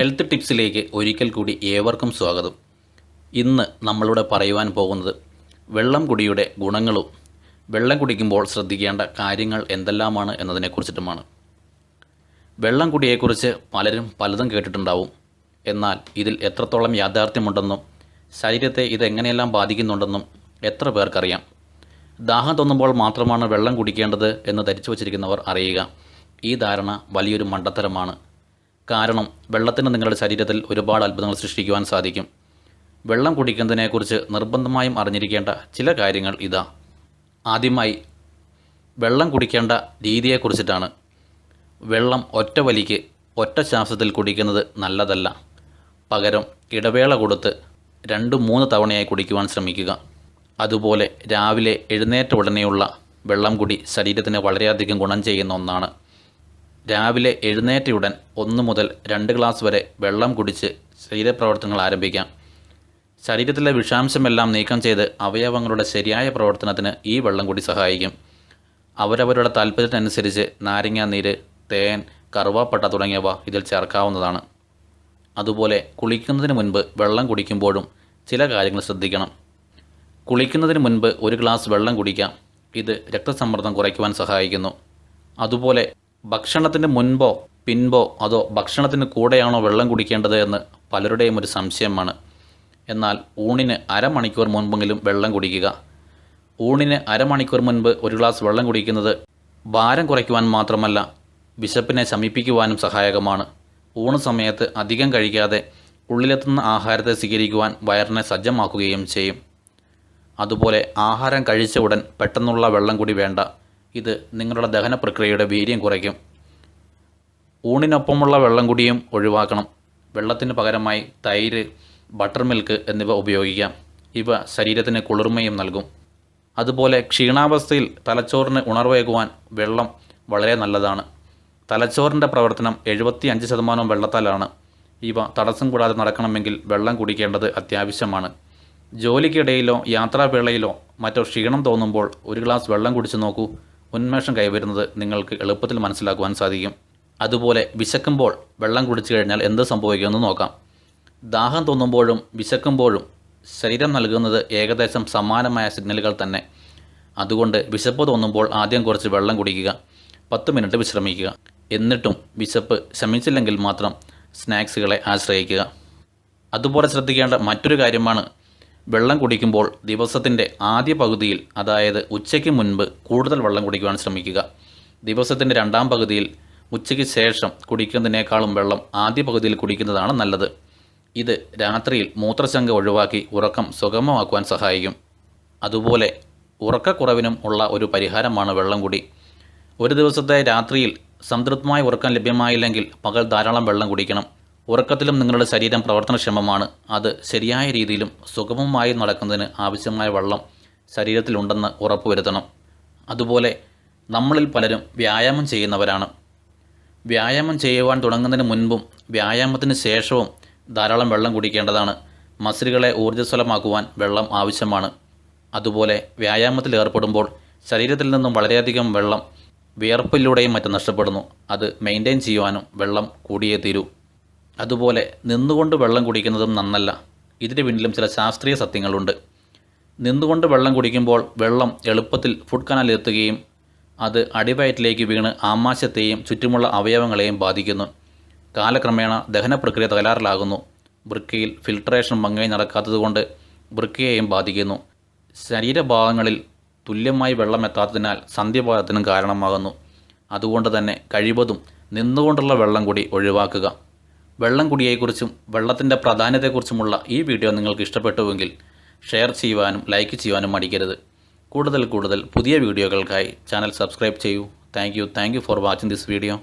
Health ടിപ്സിലേക്ക് ഒരിക്കൽ കൂടി ഏവർക്കും സ്വാഗതം. ഇന്ന് നമ്മളിവിടെ പറയുവാൻ പോകുന്നത് വെള്ളം കുടിയുടെ ഗുണങ്ങളും വെള്ളം കുടിക്കുമ്പോൾ ശ്രദ്ധിക്കേണ്ട കാര്യങ്ങൾ എന്തെല്ലാമാണ് എന്നതിനെക്കുറിച്ചിട്ടുമാണ്. വെള്ളം കുടിയെക്കുറിച്ച് പലരും പലതും കേട്ടിട്ടുണ്ടാവും. എന്നാൽ ഇതിൽ എത്രത്തോളം യാഥാർത്ഥ്യമുണ്ടെന്നും ശരീരത്തെ ഇത് എങ്ങനെയെല്ലാം ബാധിക്കുന്നുണ്ടെന്നും എത്ര പേർക്കറിയാം. ദാഹം തോന്നുമ്പോൾ മാത്രമാണ് വെള്ളം കുടിക്കേണ്ടത് എന്ന് ധരിച്ചു വച്ചിരിക്കുന്നവർ അറിയുക. ഈ ധാരണ വലിയൊരു മണ്ടത്തരമാണ്. കാരണം വെള്ളത്തിന് നിങ്ങളുടെ ശരീരത്തിൽ ഒരുപാട് അത്ഭുതങ്ങൾ സൃഷ്ടിക്കുവാൻ സാധിക്കും. വെള്ളം കുടിക്കുന്നതിനെക്കുറിച്ച് നിർബന്ധമായും അറിഞ്ഞിരിക്കേണ്ട ചില കാര്യങ്ങൾ ഇതാ. ആദ്യമായി വെള്ളം കുടിക്കേണ്ട രീതിയെക്കുറിച്ചിട്ടാണ്. വെള്ളം ഒറ്റ വലിക്ക് ഒറ്റ ശ്വാസത്തിൽ കുടിക്കുന്നത് നല്ലതല്ല. പകരം ഇടവേള കൊടുത്ത് രണ്ട് മൂന്ന് തവണയായി കുടിക്കുവാൻ ശ്രമിക്കുക. അതുപോലെ രാവിലെ എഴുന്നേറ്റ ഉടനെയുള്ള വെള്ളം കുടി ശരീരത്തിന് വളരെയധികം ഗുണം ചെയ്യുന്ന ഒന്നാണ്. രാവിലെ എഴുന്നേറ്റയുടൻ ഒന്ന് മുതൽ രണ്ട് ഗ്ലാസ് വരെ വെള്ളം കുടിച്ച് ശരീരപ്രവർത്തനങ്ങൾ ആരംഭിക്കാം. ശരീരത്തിലെ വിഷാംശമെല്ലാം നീക്കം ചെയ്ത് അവയവങ്ങളുടെ ശരിയായ പ്രവർത്തനത്തിന് ഈ വെള്ളം കൂടി സഹായിക്കും. അവരവരുടെ താല്പര്യത്തിനനുസരിച്ച് നാരങ്ങാ നീര് തേൻ കറുവാപ്പട്ട തുടങ്ങിയവ ഇതിൽ ചേർക്കാവുന്നതാണ്. അതുപോലെ കുളിക്കുന്നതിന് മുൻപ് വെള്ളം കുടിക്കുമ്പോഴും ചില കാര്യങ്ങൾ ശ്രദ്ധിക്കണം. കുളിക്കുന്നതിന് മുൻപ് ഒരു ഗ്ലാസ് വെള്ളം കുടിക്കാം. ഇത് രക്തസമ്മർദ്ദം കുറയ്ക്കുവാൻ സഹായിക്കുന്നു. അതുപോലെ ഭക്ഷണത്തിന് മുൻപോ പിൻപോ അതോ ഭക്ഷണത്തിന് കൂടെയാണോ വെള്ളം കുടിക്കേണ്ടത് എന്ന് പലരുടെയും ഒരു സംശയമാണ്. എന്നാൽ ഊണിന് അരമണിക്കൂർ മുൻപെങ്കിലും വെള്ളം കുടിക്കുക. ഊണിന് അരമണിക്കൂർ മുൻപ് ഒരു ഗ്ലാസ് വെള്ളം കുടിക്കുന്നത് ഭാരം കുറയ്ക്കുവാൻ മാത്രമല്ല വിശപ്പിനെ ശമിപ്പിക്കുവാനും സഹായകമാണ്. ഊണ് സമയത്ത് അധികം കഴിക്കാതെ ഉള്ളിലെത്തുന്ന ആഹാരത്തെ സ്വീകരിക്കുവാൻ വയറിനെ സജ്ജമാക്കുകയും ചെയ്യും. അതുപോലെ ആഹാരം കഴിച്ച ഉടൻ പെട്ടെന്നുള്ള വെള്ളം കൂടി വേണ്ട. ഇത് നിങ്ങളുടെ ദഹന പ്രക്രിയയുടെ വീര്യം കുറയ്ക്കും. ഊണിനൊപ്പമുള്ള വെള്ളം കൂടിയും ഒഴിവാക്കണം. വെള്ളത്തിന് പകരമായി തൈര് ബട്ടർ മിൽക്ക് എന്നിവ ഉപയോഗിക്കാം. ഇവ ശരീരത്തിന് കുളിർമയും നൽകും. അതുപോലെ ക്ഷീണാവസ്ഥയിൽ തലച്ചോറിന് ഉണർവേകുവാൻ വെള്ളം വളരെ നല്ലതാണ്. തലച്ചോറിന്റെ പ്രവർത്തനം എഴുപത്തി അഞ്ച് ശതമാനം വെള്ളത്താലാണ്. ഇവ തടസ്സം കൂടാതെ നടക്കണമെങ്കിൽ വെള്ളം കുടിക്കേണ്ടത് അത്യാവശ്യമാണ്. ജോലിക്കിടയിലോ യാത്രാവേളയിലോ മറ്റോ ക്ഷീണം തോന്നുമ്പോൾ ഒരു ഗ്ലാസ് വെള്ളം കുടിച്ചു നോക്കൂ. ഉന്മേഷം കൈവരുന്നത് നിങ്ങൾക്ക് എളുപ്പത്തിൽ മനസ്സിലാക്കുവാൻ സാധിക്കും. അതുപോലെ വിശക്കുമ്പോൾ വെള്ളം കുടിച്ചു കഴിഞ്ഞാൽ എന്ത് സംഭവിക്കുമെന്ന് നോക്കാം. ദാഹം തോന്നുമ്പോഴും വിശക്കുമ്പോഴും ശരീരം നൽകുന്നത് ഏകദേശം സമാനമായ സിഗ്നലുകൾ തന്നെ. അതുകൊണ്ട് വിശപ്പ് തോന്നുമ്പോൾ ആദ്യം കുറച്ച് വെള്ളം കുടിക്കുക പത്ത് മിനിറ്റ് വിശ്രമിക്കുക. എന്നിട്ടും വിശപ്പ് ശമിച്ചില്ലെങ്കിൽ മാത്രം സ്നാക്സുകളെ ആശ്രയിക്കുക. അതുപോലെ ശ്രദ്ധിക്കേണ്ട മറ്റൊരു കാര്യമാണ് വെള്ളം കുടിക്കുമ്പോൾ ദിവസത്തിന്റെ ആദ്യ പകുതിയിൽ അതായത് ഉച്ചയ്ക്ക് മുൻപ് കൂടുതൽ വെള്ളം കുടിക്കുവാൻ ശ്രമിക്കുക. ദിവസത്തിന്റെ രണ്ടാം പകുതിയിൽ ഉച്ചയ്ക്ക് ശേഷം കുടിക്കുന്നതിനേക്കാളും വെള്ളം ആദ്യ പകുതിയിൽ കുടിക്കുന്നതാണ് നല്ലത്. ഇത് രാത്രിയിൽ മൂത്രശങ്ക ഒഴിവാക്കി ഉറക്കം സുഗമമാക്കുവാൻ സഹായിക്കും. അതുപോലെ ഉറക്കക്കുറവിനും ഉള്ള ഒരു പരിഹാരമാണ് വെള്ളം കുടി. ഒരു ദിവസത്തെ രാത്രിയിൽ സംതൃപ്തമായ ഉറക്കം ലഭ്യമായില്ലെങ്കിൽ പകൽ ധാരാളം വെള്ളം കുടിക്കണം. ഉറക്കത്തിലും നിങ്ങളുടെ ശരീരം പ്രവർത്തനക്ഷമമാണ്. അത് ശരിയായ രീതിയിലും സുഗമമായും നടക്കുന്നതിന് ആവശ്യമായ വെള്ളം ശരീരത്തിലുണ്ടെന്ന് ഉറപ്പുവരുത്തണം. അതുപോലെ നമ്മളിൽ പലരും വ്യായാമം ചെയ്യുന്നവരാണ്. വ്യായാമം ചെയ്യുവാൻ തുടങ്ങുന്നതിന് മുൻപും വ്യായാമത്തിന് ശേഷവും ധാരാളം വെള്ളം കുടിക്കേണ്ടതാണ്. മസിലുകളെ ഊർജസ്വലമാക്കുവാൻ വെള്ളം ആവശ്യമാണ്. അതുപോലെ വ്യായാമത്തിൽ ഏർപ്പെടുമ്പോൾ ശരീരത്തിൽ നിന്നും വളരെയധികം വെള്ളം വിയർപ്പിലൂടെയും മറ്റും നഷ്ടപ്പെടുന്നു. അത് മെയിന്റെയിൻ ചെയ്യുവാനും വെള്ളം കൂടിയേ തീരൂ. അതുപോലെ നിന്നുകൊണ്ട് വെള്ളം കുടിക്കുന്നതും നന്നല്ല. ഇതിന് പിന്നിലും ചില ശാസ്ത്രീയ സത്യങ്ങളുണ്ട്. നിന്നുകൊണ്ട് വെള്ളം കുടിക്കുമ്പോൾ വെള്ളം എളുപ്പത്തിൽ ഫുഡ് കനാലിലെത്തുകയും അത് അടിവയറ്റിലേക്ക് വീണ് ആമാശയത്തെയും ചുറ്റുമുള്ള അവയവങ്ങളെയും ബാധിക്കുന്നു. കാലക്രമേണ ദഹന പ്രക്രിയ തകരാറിലാകുന്നു. വൃക്കയിൽ ഫിൽട്രേഷൻ ഭംഗിയായി നടക്കാത്തതുകൊണ്ട് വൃക്കയെയും ബാധിക്കുന്നു. ശരീരഭാഗങ്ങളിൽ തുല്യമായി വെള്ളം എത്താത്തതിനാൽ സന്ധ്യപാതത്തിനും കാരണമാകുന്നു. അതുകൊണ്ട് തന്നെ കഴിവതും നിന്നുകൊണ്ടുള്ള വെള്ളം കൂടി ഒഴിവാക്കുക. വെള്ളം കുടിയെക്കുറിച്ചും വെള്ളത്തിന്റെ പ്രാധാന്യത്തെക്കുറിച്ചുമുള്ള ഈ വീഡിയോ നിങ്ങൾക്ക് ഇഷ്ടപ്പെട്ടുവെങ്കിൽ ഷെയർ ചെയ്യുവാനും ലൈക്ക് ചെയ്യുവാനും മടിക്കരുത്. കൂടുതൽ കൂടുതൽ പുതിയ വീഡിയോകൾക്കായി ചാനൽ സബ്സ്ക്രൈബ് ചെയ്യൂ. Thank you. Thank you for watching this video.